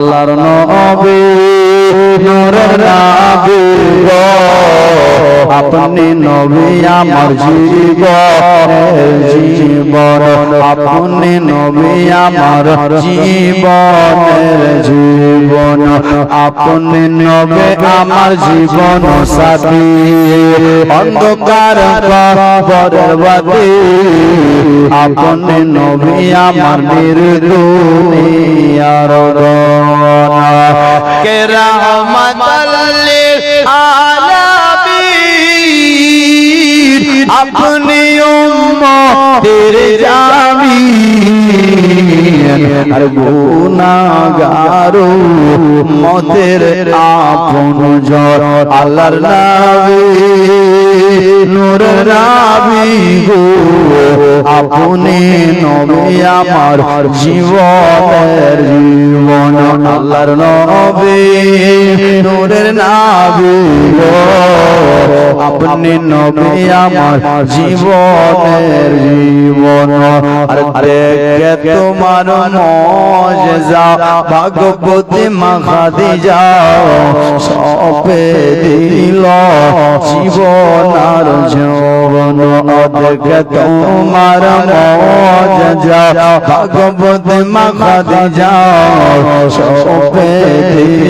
আল্লাহর নবী, নূরের নবী গো। আপনি নবী আমার জীবন জীবন। আপনি নবী আমার জীবনের জীবন। আপনি নবী আমার জীবন সাথী। অন্ধকার কবরের বাতি। আপনি নবী আমার নির্দুনিয়ার আপনি উম্মতের জামিন আর গুনাহগারো মতের আপন জ্বর আল্লাহর নাবি নূর নাবি গো। আপনি নবী আমার জীবনের জীবন। আল্লাহর নবী নূরের নাবি আপনি নবী আমার জীবনের জীবন। আর দেখে তোমার মজা ভাগবতী মাখাদি যাও সপে দিল জীবন আর যৌবন। দেখে তোমার মজা ভাগবতী মাখাদি যাও সপে দিল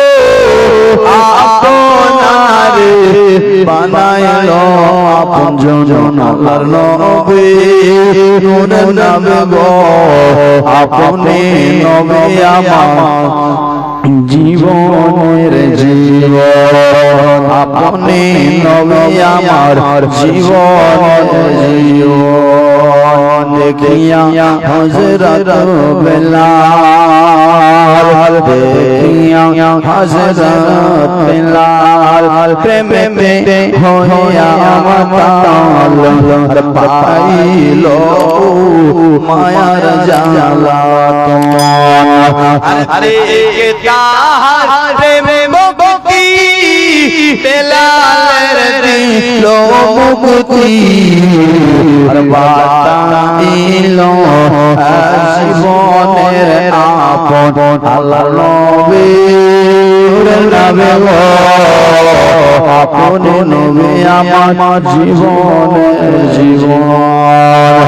বানাইলো আপন জন আল্লাহর নবী। নুনের নামে গো, আপনি নবী আমার জীবনের জীবন। আপনি নবী আমার জীবনের জীবন। দেখিয়া হজরত लाल देखिया हज़रत लाल। प्रेम में होया मताल। पाई लो माया रजाला अरे ताहर प्रेम लो मुक्ति। हर बात আপন আল্লাহ নবী। নামে আপন নবী আমার জীবনের জীবন।